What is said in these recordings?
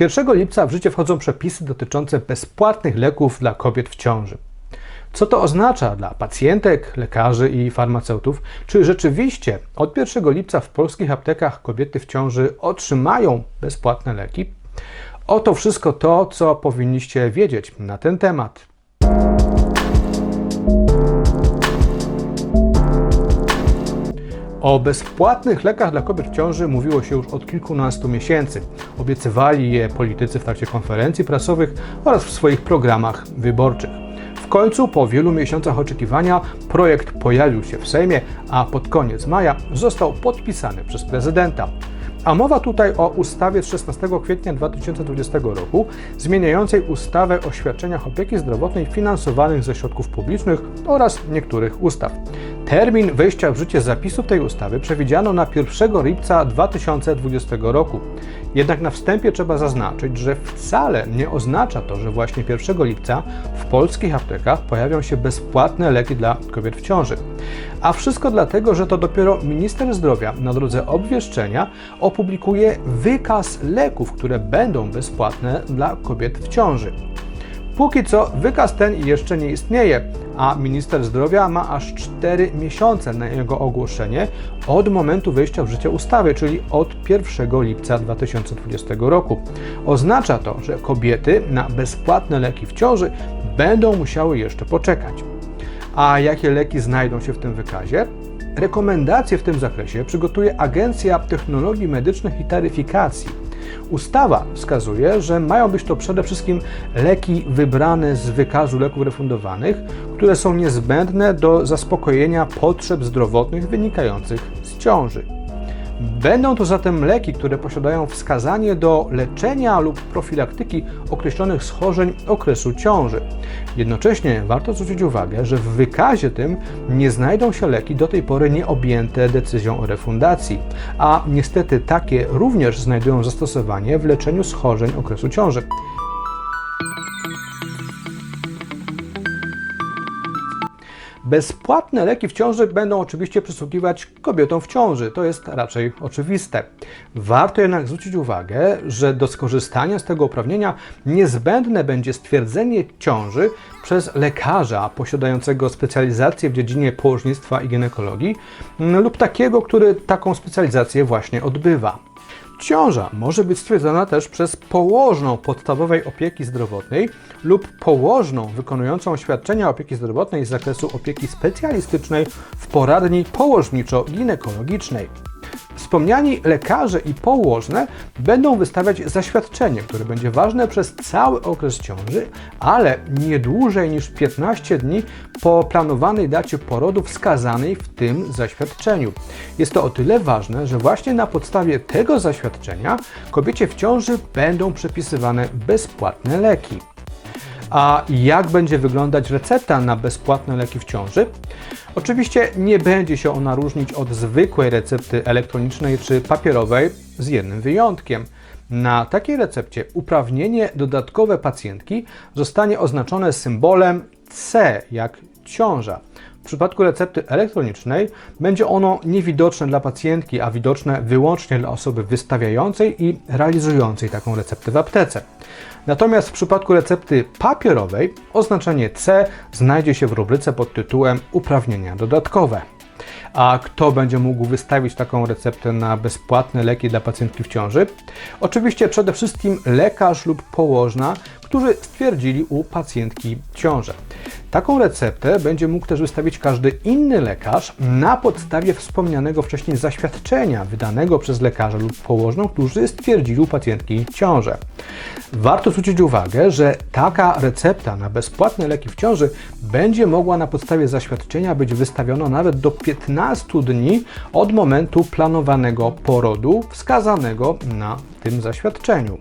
1 lipca w życie wchodzą przepisy dotyczące bezpłatnych leków dla kobiet w ciąży. Co to oznacza dla pacjentek, lekarzy i farmaceutów? Czy rzeczywiście od 1 lipca w polskich aptekach kobiety w ciąży otrzymają bezpłatne leki? Oto wszystko to, co powinniście wiedzieć na ten temat. O bezpłatnych lekach dla kobiet w ciąży mówiło się już od kilkunastu miesięcy. Obiecywali je politycy w trakcie konferencji prasowych oraz w swoich programach wyborczych. W końcu, po wielu miesiącach oczekiwania, projekt pojawił się w Sejmie, a pod koniec maja został podpisany przez prezydenta. A mowa tutaj o ustawie z 16 kwietnia 2020 roku zmieniającej ustawę o świadczeniach opieki zdrowotnej finansowanych ze środków publicznych oraz niektórych ustaw. Termin wejścia w życie zapisów tej ustawy przewidziano na 1 lipca 2020 roku. Jednak na wstępie trzeba zaznaczyć, że wcale nie oznacza to, że właśnie 1 lipca w polskich aptekach pojawią się bezpłatne leki dla kobiet w ciąży. A wszystko dlatego, że to dopiero minister zdrowia na drodze obwieszczenia opublikuje wykaz leków, które będą bezpłatne dla kobiet w ciąży. Póki co wykaz ten jeszcze nie istnieje, a minister zdrowia ma aż 4 miesiące na jego ogłoszenie od momentu wejścia w życie ustawy, czyli od 1 lipca 2020 roku. Oznacza to, że kobiety na bezpłatne leki w ciąży będą musiały jeszcze poczekać. A jakie leki znajdą się w tym wykazie? Rekomendacje w tym zakresie przygotuje Agencja Technologii Medycznych i Taryfikacji. Ustawa wskazuje, że mają być to przede wszystkim leki wybrane z wykazu leków refundowanych, które są niezbędne do zaspokojenia potrzeb zdrowotnych wynikających z ciąży. Będą to zatem leki, które posiadają wskazanie do leczenia lub profilaktyki określonych schorzeń okresu ciąży. Jednocześnie warto zwrócić uwagę, że w wykazie tym nie znajdą się leki do tej pory nieobjęte decyzją o refundacji, a niestety takie również znajdują zastosowanie w leczeniu schorzeń okresu ciąży. Bezpłatne leki w ciąży będą oczywiście przysługiwać kobietom w ciąży, to jest raczej oczywiste. Warto jednak zwrócić uwagę, że do skorzystania z tego uprawnienia niezbędne będzie stwierdzenie ciąży przez lekarza posiadającego specjalizację w dziedzinie położnictwa i ginekologii lub takiego, który taką specjalizację właśnie odbywa. Ciąża może być stwierdzona też przez położną podstawowej opieki zdrowotnej lub położną wykonującą świadczenia opieki zdrowotnej z zakresu opieki specjalistycznej w poradni położniczo-ginekologicznej. Wspomniani lekarze i położne będą wystawiać zaświadczenie, które będzie ważne przez cały okres ciąży, ale nie dłużej niż 15 dni po planowanej dacie porodu wskazanej w tym zaświadczeniu. Jest to o tyle ważne, że właśnie na podstawie tego zaświadczenia kobiecie w ciąży będą przepisywane bezpłatne leki. A jak będzie wyglądać recepta na bezpłatne leki w ciąży? Oczywiście nie będzie się ona różnić od zwykłej recepty elektronicznej czy papierowej, z jednym wyjątkiem. Na takiej recepcie uprawnienie dodatkowe pacjentki zostanie oznaczone symbolem C, jak ciąża. W przypadku recepty elektronicznej będzie ono niewidoczne dla pacjentki, a widoczne wyłącznie dla osoby wystawiającej i realizującej taką receptę w aptece. Natomiast w przypadku recepty papierowej oznaczenie C znajdzie się w rubryce pod tytułem Uprawnienia dodatkowe. A kto będzie mógł wystawić taką receptę na bezpłatne leki dla pacjentki w ciąży? Oczywiście przede wszystkim lekarz lub położna, którzy stwierdzili u pacjentki ciążę. Taką receptę będzie mógł też wystawić każdy inny lekarz na podstawie wspomnianego wcześniej zaświadczenia wydanego przez lekarza lub położną, którzy stwierdzili u pacjentki ciążę. Warto zwrócić uwagę, że taka recepta na bezpłatne leki w ciąży będzie mogła na podstawie zaświadczenia być wystawiona nawet do 15 dni od momentu planowanego porodu wskazanego na tym zaświadczeniu.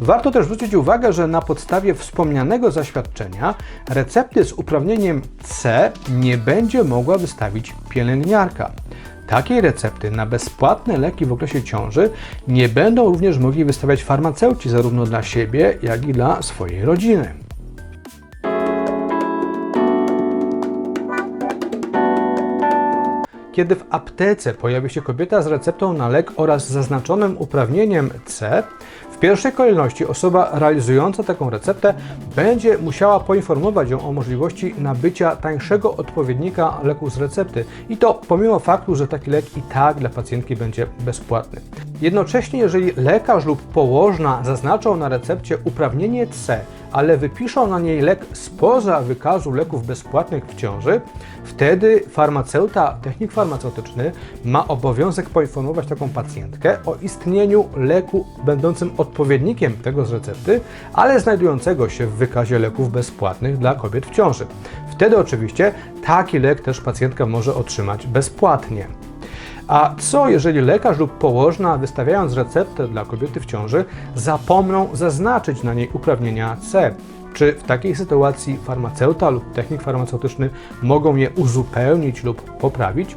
Warto też zwrócić uwagę, że na podstawie wspomnianego zaświadczenia recepty z uprawnieniem C nie będzie mogła wystawić pielęgniarka. Takiej recepty na bezpłatne leki w okresie ciąży nie będą również mogli wystawiać farmaceuci zarówno dla siebie, jak i dla swojej rodziny. Kiedy w aptece pojawi się kobieta z receptą na lek oraz zaznaczonym uprawnieniem C, pierwszej kolejności osoba realizująca taką receptę będzie musiała poinformować ją o możliwości nabycia tańszego odpowiednika leku z recepty i to pomimo faktu, że taki lek i tak dla pacjentki będzie bezpłatny. Jednocześnie, jeżeli lekarz lub położna zaznaczą na recepcie uprawnienie C, ale wypiszą na niej lek spoza wykazu leków bezpłatnych w ciąży, wtedy farmaceuta, technik farmaceutyczny ma obowiązek poinformować taką pacjentkę o istnieniu leku będącym odpowiednikiem tego z recepty, ale znajdującego się w wykazie leków bezpłatnych dla kobiet w ciąży. Wtedy oczywiście taki lek też pacjentka może otrzymać bezpłatnie. A co jeżeli lekarz lub położna, wystawiając receptę dla kobiety w ciąży, zapomną zaznaczyć na niej uprawnienia C? Czy w takiej sytuacji farmaceuta lub technik farmaceutyczny mogą je uzupełnić lub poprawić?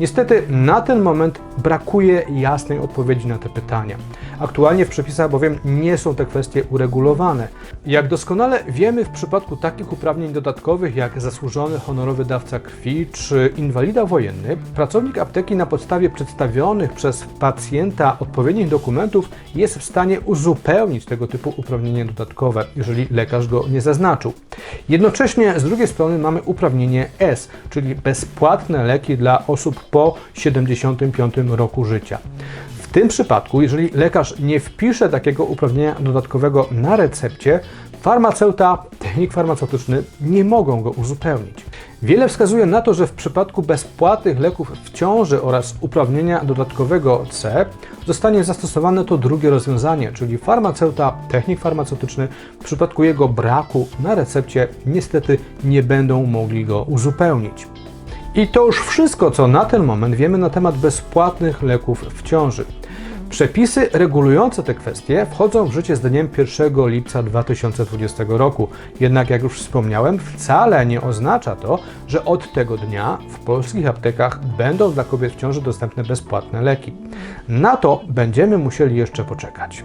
Niestety na ten moment brakuje jasnej odpowiedzi na te pytania. Aktualnie w przepisach bowiem nie są te kwestie uregulowane. Jak doskonale wiemy, w przypadku takich uprawnień dodatkowych jak zasłużony honorowy dawca krwi czy inwalida wojenny, pracownik apteki na podstawie przedstawionych przez pacjenta odpowiednich dokumentów jest w stanie uzupełnić tego typu uprawnienie dodatkowe, jeżeli lekarz nie zaznaczył. Jednocześnie z drugiej strony mamy uprawnienie S, czyli bezpłatne leki dla osób po 75 roku życia. Tym przypadku, jeżeli lekarz nie wpisze takiego uprawnienia dodatkowego na recepcie, farmaceuta, technik farmaceutyczny nie mogą go uzupełnić. Wiele wskazuje na to, że w przypadku bezpłatnych leków w ciąży oraz uprawnienia dodatkowego C zostanie zastosowane to drugie rozwiązanie, czyli farmaceuta, technik farmaceutyczny w przypadku jego braku na recepcie niestety nie będą mogli go uzupełnić. I to już wszystko, co na ten moment wiemy na temat bezpłatnych leków w ciąży. Przepisy regulujące te kwestie wchodzą w życie z dniem 1 lipca 2020 roku. Jednak, jak już wspomniałem, wcale nie oznacza to, że od tego dnia w polskich aptekach będą dla kobiet w ciąży dostępne bezpłatne leki. Na to będziemy musieli jeszcze poczekać.